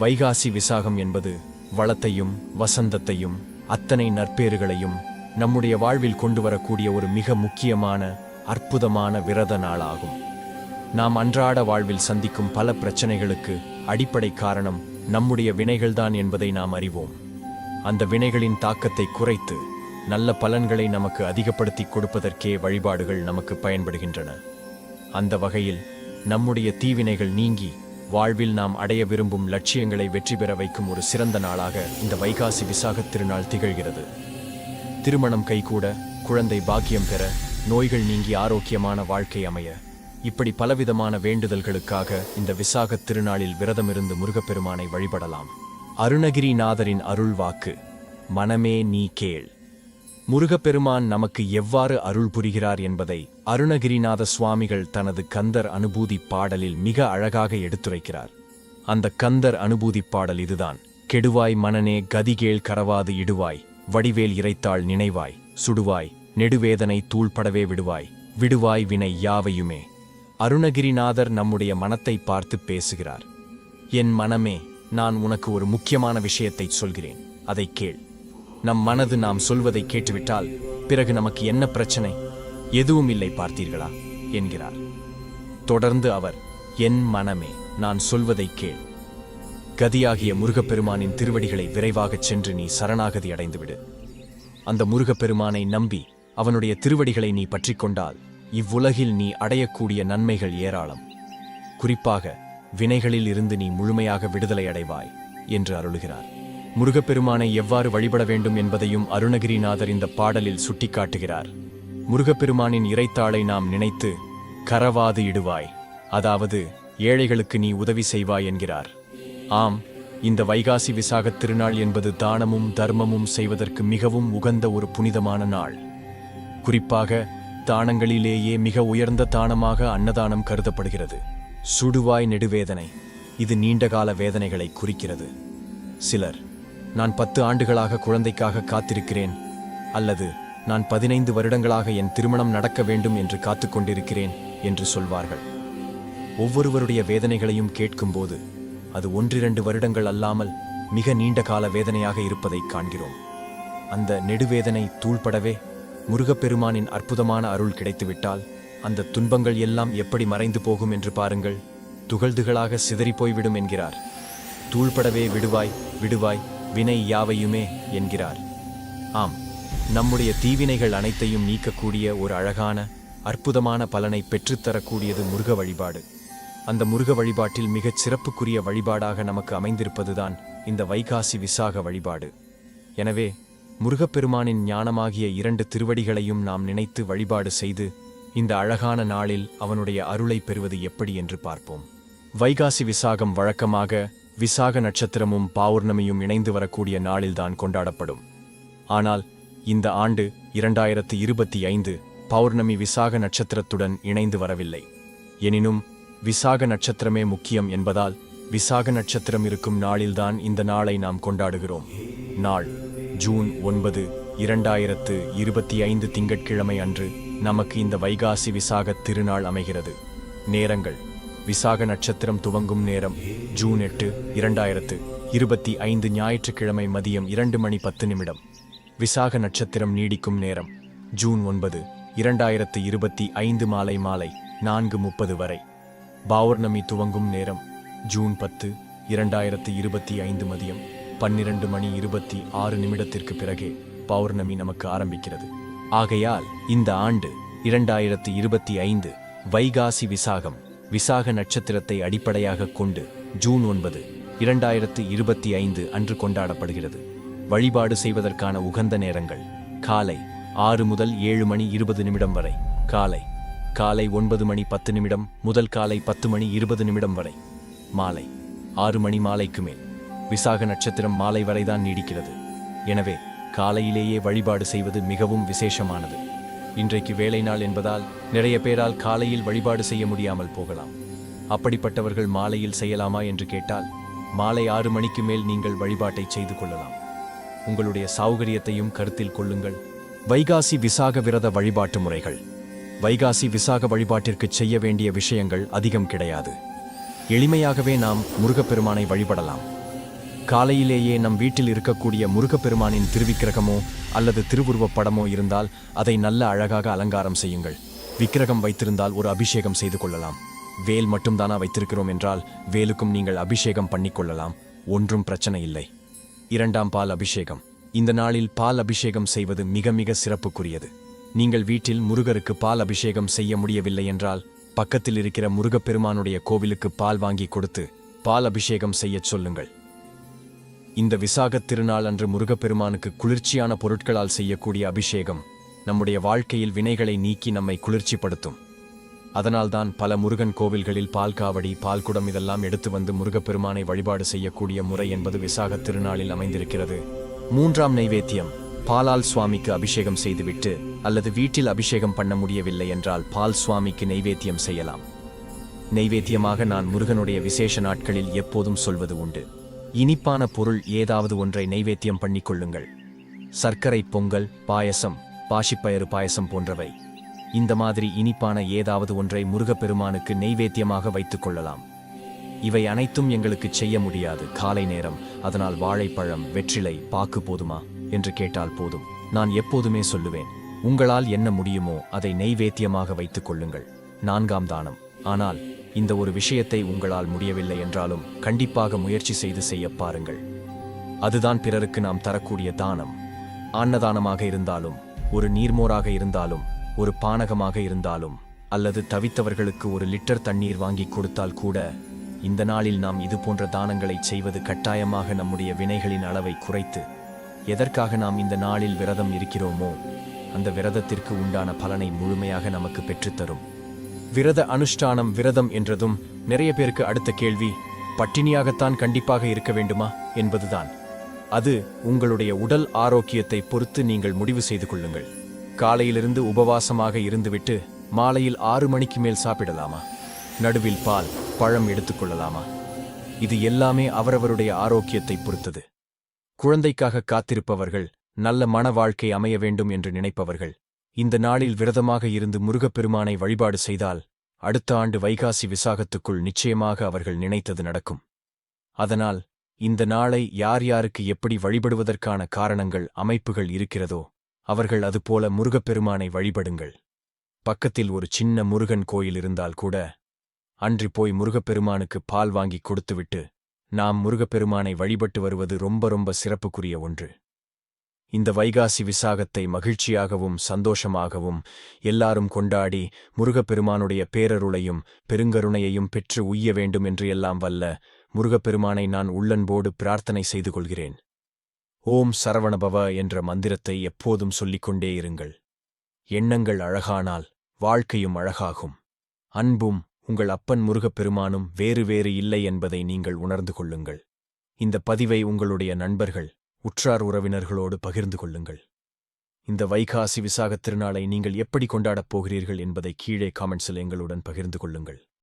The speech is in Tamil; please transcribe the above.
வைகாசி விசாகம் என்பது வளத்தையும் வசந்தத்தையும் அத்தனை நற்பேறுகளையும் நம்முடைய வாழ்வில் கொண்டு வரக்கூடிய ஒரு மிக முக்கியமான அற்புதமான விரத நாளாகும். நாம் அன்றாட வாழ்வில் சந்திக்கும் பல பிரச்சனைகளுக்கு அடிப்படை காரணம் நம்முடைய வினைகள்தான் என்பதை நாம் அறிவோம். அந்த வினைகளின் தாக்கத்தை குறைத்து நல்ல பலன்களை நமக்கு அதிகப்படுத்தி கொடுப்பதற்கே வழிபாடுகள் நமக்கு பயன்படுகின்றன. அந்த வகையில் நம்முடைய தீவினைகள் நீங்கி வாழ்வில் நாம் அடைய விரும்பும் லட்சியங்களை வெற்றி பெற வைக்கும் ஒரு சிறந்த நாளாக இந்த வைகாசி விசாகத் திருநாள் திகழ்கிறது. திருமணம் கைகூட குழந்தை பாக்கியம் பெற நோய்கள் நீங்கி ஆரோக்கியமான வாழ்க்கை அமைய இப்படி பலவிதமான வேண்டுதல்களுக்காக இந்த விசாகத் திருநாளில் விரதமிருந்து முருகப்பெருமானை வழிபடலாம். அருணகிரிநாதரின் அருள் வாக்கு மனமே நீ கேள். முருகப்பெருமான் நமக்கு எவ்வாறு அருள் புரிகிறார் என்பதை அருணகிரிநாத சுவாமிகள் தனது கந்தர் அனுபூதி பாடலில் மிக அழகாக எடுத்துரைக்கிறார். அந்த கந்தர் அனுபூதி பாடல் இதுதான். கெடுவாய் மனனே கதிகேள் கரவாது இடுவாய் வடிவேல் இறைத்தாள் நினைவாய் சுடுவாய் நெடுவேதனை தூள்படவே விடுவாய் விடுவாய் வினை யாவையுமே. அருணகிரிநாதர் நம்முடைய மனத்தை பார்த்து பேசுகிறார். என் மனமே நான் உனக்கு ஒரு முக்கியமான விஷயத்தை சொல்கிறேன். அதை கேள். நம் மனது நாம் சொல்வதை கேட்டுவிட்டால் பிறகு நமக்கு என்ன பிரச்சனை? எதுவும் இல்லை பார்த்தீர்களா? என்கிறார். தொடர்ந்து அவர் என் மனமே நான் சொல்வதை கேள். கதியாகிய முருகப்பெருமானின் திருவடிகளை விரைவாகச் சென்று நீ சரணாகதி அடைந்துவிடு. அந்த முருகப்பெருமானை நம்பி அவனுடைய திருவடிகளை நீ பற்றிக்கொண்டால் இவ்வுலகில் நீ அடையக்கூடிய நன்மைகள் ஏராளம். குறிப்பாக வினைகளில் இருந்து நீ முழுமையாக விடுதலை அடைவாய் என்று அருளுகிறார். முருகப்பெருமானை எவ்வாறு வழிபட வேண்டும் என்பதையும் அருணகிரிநாதர் இந்த பாடலில் சுட்டிக்காட்டுகிறார். முருகப்பெருமானின் இறைத்தாளை நாம் நினைத்து கரவாது இடுவாய். அதாவது ஏழைகளுக்கு நீ உதவி செய்வாய் என்கிறார். ஆம் இந்த வைகாசி விசாகத் திருநாள் என்பது தானமும் தர்மமும் செய்வதற்கு மிகவும் உகந்த ஒரு புனிதமான நாள். குறிப்பாக தானங்களிலேயே மிக உயர்ந்த தானமாக அன்னதானம் கருதப்படுகிறது. சுடுவாய் நெடுவேதனை இது நீண்டகால வேதனைகளை குறிக்கிறது. சிலர் நான் பத்து ஆண்டுகளாக குழந்தைக்காக காத்திருக்கிறேன். அல்லது நான் பதினைந்து வருடங்களாக என் திருமணம் நடக்க வேண்டும் என்று காத்துக்கொண்டிருக்கிறேன் என்று சொல்வார்கள். ஒவ்வொருவருடைய வேதனைகளையும் கேட்கும்போது அது ஒன்றிரண்டு வருடங்கள் அல்லாமல் மிக நீண்ட கால வேதனையாக இருப்பதை காண்கிறோம். அந்த நெடுவேதனை தூள்படவே முருகப்பெருமானின் அற்புதமான அருள் கிடைத்துவிட்டால் அந்த துன்பங்கள் எல்லாம் எப்படி மறைந்து போகும் என்று பாருங்கள். துகள்துகளாக சிதறிப்போய்விடும் என்கிறார். தூள்படவே விடுவாய் விடுவாய் வினை யாவையுமே என்கிறார். ஆம் நம்முடைய தீவினைகள் அனைத்தையும் நீக்கக்கூடிய ஒரு அழகான அற்புதமான பலனை பெற்றுத்தரக்கூடியது முருக வழிபாடு. அந்த முருக வழிபாட்டில் மிகச் சிறப்புக்குரிய வழிபாடாக நமக்கு அமைந்திருப்பதுதான் இந்த வைகாசி விசாக வழிபாடு. எனவே முருகப்பெருமானின் ஞானமாகிய இரண்டு திருவடிகளையும் நாம் நினைத்து வழிபாடு செய்து இந்த அழகான நாளில் அவனுடைய அருளை பெறுவது எப்படி என்று பார்ப்போம். வைகாசி விசாகம் வழக்கமாக விசாக நட்சத்திரமும் பௌர்ணமியும் இணைந்து வரக்கூடிய நாளில்தான் கொண்டாடப்படும். ஆனால் இந்த ஆண்டு இரண்டாயிரத்து இருபத்தி ஐந்து பௌர்ணமி விசாக நட்சத்திரத்துடன் இணைந்து வரவில்லை. எனினும் விசாக நட்சத்திரமே முக்கியம் என்பதால் விசாக நட்சத்திரம் இருக்கும் நாளில்தான் இந்த நாளை நாம் கொண்டாடுகிறோம். நாள் ஜூன் ஒன்பது இரண்டாயிரத்து இருபத்தி ஐந்து திங்கட்கிழமை அன்று நமக்கு இந்த வைகாசி விசாக திருநாள் அமைகிறது. நேரங்கள் விசாக நட்சத்திரம் துவங்கும் நேரம் ஜூன் எட்டு இரண்டாயிரத்து இருபத்தி ஐந்து ஞாயிற்றுக்கிழமை மதியம் இரண்டு மணி பத்து நிமிடம். விசாக நட்சத்திரம் நீடிக்கும் நேரம் ஜூன் ஒன்பது இரண்டாயிரத்து இருபத்தி ஐந்து மாலை மாலை நான்கு முப்பது வரை. பௌர்ணமி துவங்கும் நேரம் ஜூன் பத்து இரண்டாயிரத்து இருபத்தி ஐந்து மதியம் பன்னிரண்டு மணி இருபத்தி ஆறு நிமிடத்திற்கு பிறகே பௌர்ணமி நமக்கு ஆரம்பிக்கிறது. ஆகையால் இந்த ஆண்டு இரண்டாயிரத்து இருபத்தி ஐந்து வைகாசி விசாகம். விசாக நட்சத்திரத்தை அடிப்படையாக கொண்டு ஜூன் ஒன்பது இரண்டாயிரத்து இருபத்தி ஐந்து அன்று கொண்டாடப்படுகிறது. வழிபாடு செய்வதற்கான உகந்த நேரங்கள். காலை ஆறு முதல் ஏழு மணி இருபது நிமிடம் வரை. காலை காலை ஒன்பது மணி பத்து நிமிடம் முதல் காலை பத்து மணி இருபது நிமிடம் வரை. மாலை ஆறு மணி மாலைக்கு மேல். விசாக நட்சத்திரம் மாலை வரைதான் நீடிக்கிறது. எனவே காலையிலேயே வழிபாடு செய்வது மிகவும் விசேஷமானது. இன்றைக்கு வேலை நாள் என்பதால் நிறைய பேரால் காலையில் வழிபாடு செய்ய முடியாமல் போகலாம். அப்படிப்பட்டவர்கள் மாலையில் செய்யலாமா என்று கேட்டால் மாலை ஆறு மணிக்கு மேல் நீங்கள் வழிபாட்டை செய்து கொள்ளலாம். உங்களுடைய சௌகரியத்தையும் கருத்தில் கொள்ளுங்கள். வைகாசி விசாக விரத வழிபாட்டு முறைகள். வைகாசி விசாக வழிபாட்டிற்கு செய்ய வேண்டிய விஷயங்கள் அதிகம் கிடையாது. எளிமையாகவே நாம் முருகப்பெருமானை வழிபடலாம். காலையிலேயே நம் வீட்டில் இருக்கக்கூடிய முருகப்பெருமானின் திருவிக்கிரகமோ அல்லது திருவுருவப் படமோ இருந்தால் அதை நல்ல அழகாக அலங்காரம் செய்யுங்கள். விக்கிரகம் வைத்திருந்தால் ஒரு அபிஷேகம் செய்து கொள்ளலாம். வேல் மட்டும்தானா வைத்திருக்கிறோம் என்றால் வேலுக்கும் நீங்கள் அபிஷேகம் பண்ணிக்கொள்ளலாம் ஒன்றும் பிரச்சனை இல்லை. இரண்டாம் பால் அபிஷேகம். இந்த நாளில் பால் அபிஷேகம் செய்வது மிக மிக சிறப்புக்குரியது. நீங்கள் வீட்டில் முருகருக்கு பால் அபிஷேகம் செய்ய முடியவில்லை என்றால் பக்கத்தில் இருக்கிற முருகப்பெருமானுடைய கோவிலுக்கு பால் வாங்கி கொடுத்து பால் அபிஷேகம் செய்யச் சொல்லுங்கள். இந்த விசாகத் திருநாள் அன்று முருகப்பெருமானுக்கு குளிர்ச்சியான பொருட்களால் செய்யக்கூடிய அபிஷேகம் நம்முடைய வாழ்க்கையில் வினைகளை நீக்கி நம்மை குளிர்ச்சிப்படுத்தும். அதனால்தான் பல முருகன் கோவில்களில் பால் காவடி பால்குடம் இதெல்லாம் எடுத்து வந்து முருகப்பெருமானை வழிபாடு செய்யக்கூடிய முறை என்பது விசாகத் திருநாளில் அமைந்திருக்கிறது. மூன்றாம் நைவேத்தியம் பாலால் சுவாமிக்கு அபிஷேகம் செய்துவிட்டு அல்லது வீட்டில் அபிஷேகம் பண்ண முடியவில்லை என்றால் பால் சுவாமிக்கு நைவேத்தியம் செய்யலாம். நைவேத்தியமாக நான் முருகனுடைய விசேஷ நாட்களில் எப்போதும் சொல்வது உண்டு. இனிப்பான பொருள் ஏதாவது ஒன்றை நைவேத்தியம் பண்ணிக்கொள்ளுங்கள். சர்க்கரை பொங்கல் பாயசம் பாசிப்பயறு பாயசம் போன்றவை. இந்த மாதிரி இனிப்பான ஏதாவது ஒன்றை முருகப்பெருமானுக்கு நெய்வேத்தியமாக வைத்துக் கொள்ளலாம். இவை அனைத்தும் எங்களுக்கு செய்ய முடியாது. காலை நேரம் அதனால் வாழைப்பழம் வெற்றிலை பாக்கு போதுமா? என்று கேட்டால் போதும். நான் எப்போதுமே சொல்லுவேன் உங்களால் என்ன முடியுமோ அதை நெய்வேத்தியமாக வைத்துக் கொள்ளுங்கள். நான்காம் தானம். ஆனால் இந்த ஒரு விஷயத்தை உங்களால் முடியவில்லை என்றாலும் கண்டிப்பாக முயற்சி செய்து செய்ய பாருங்கள். அதுதான் பிறருக்கு நாம் தரக்கூடிய தானம். அன்னதானமாக இருந்தாலும் ஒரு நீர்மோராக இருந்தாலும் ஒரு பானகமாக இருந்தாலும் அல்லது தவித்தவர்களுக்கு ஒரு லிட்டர் தண்ணீர் வாங்கி கொடுத்தால் கூட இந்த நாளில் நாம் இது போன்ற தானங்களை செய்வது கட்டாயமாக நம்முடைய வினைகளின் அளவை குறைத்து எதற்காக நாம் இந்த நாளில் விரதம் இருக்கிறோமோ அந்த விரதத்திற்கு உண்டான பலனை முழுமையாக நமக்கு பெற்றுத்தரும். விரத அனுஷ்டானம் விரதம் என்றதும் நிறைய பேருக்கு அடுத்த கேள்வி பட்டினியாகத்தான் கண்டிப்பாக இருக்க வேண்டுமா என்பதுதான். அது உங்களுடைய உடல் ஆரோக்கியத்தை பொறுத்து நீங்கள் முடிவு செய்து கொள்ளுங்கள். காலையிலிருந்து உபவாசமாக இருந்துவிட்டு மாலையில் ஆறு மணிக்கு மேல் சாப்பிடலாமா? நடுவில் பால் பழம் எடுத்துக்கொள்ளலாமா இது எல்லாமே அவரவருடைய ஆரோக்கியத்தை பொறுத்தது. குழந்தைக்காக காத்திருப்பவர்கள் நல்ல மன வாழ்க்கை அமைய வேண்டும் என்று நினைப்பவர்கள் இந்த நாளில் விரதமாக இருந்து முருகப்பெருமானை வழிபாடு செய்தால் அடுத்த ஆண்டு வைகாசி விசாகத்துக்குள் நிச்சயமாக அவர்கள் நினைத்தது நடக்கும். அதனால் இந்த நாளை யார் யாருக்கு எப்படி வழிபடுவதற்கான காரணங்கள் அமைப்புகள் இருக்கிறதோ அவர்கள் அதுபோல முருகப்பெருமானை வழிபடுங்கள். பக்கத்தில் ஒரு சின்ன முருகன் கோயில் இருந்தால் கூட அன்றி போய் முருகப்பெருமானுக்கு பால் வாங்கி கொடுத்துவிட்டு நாம் முருகப்பெருமானை வழிபட்டு வருவது ரொம்ப ரொம்ப சிறப்புக்குரிய ஒன்று. இந்த வைகாசி விசாகத்தை மகிழ்ச்சியாகவும் சந்தோஷமாகவும் எல்லாரும் கொண்டாடி முருகப்பெருமானுடைய பேரருளையும் பெருங்கருணையையும் பெற்று உய்ய வேண்டும் என்று எல்லாம் வல்ல முருகப்பெருமானை நான் உள்ளன்போடு பிரார்த்தனை செய்து கொள்கிறேன். ஓம் சரவணபவ என்ற மந்திரத்தை எப்போதும் சொல்லிக்கொண்டே இருங்கள். எண்ணங்கள் அழகானால் வாழ்க்கையும் அழகாகும். அன்பும் உங்கள் அப்பன் முருகப்பெருமானும் வேறு வேறு இல்லை என்பதை நீங்கள் உணர்ந்து கொள்ளுங்கள். இந்த பதிவை உங்களுடைய நண்பர்கள் உற்றார் உறவினர்களோடு பகிர்ந்து கொள்ளுங்கள். இந்த வைகாசி விசாகத் திருநாளை நீங்கள் எப்படி கொண்டாடப் போகிறீர்கள் என்பதை கீழே காமெண்ட்ஸில் எங்களுடன் பகிர்ந்து கொள்ளுங்கள்.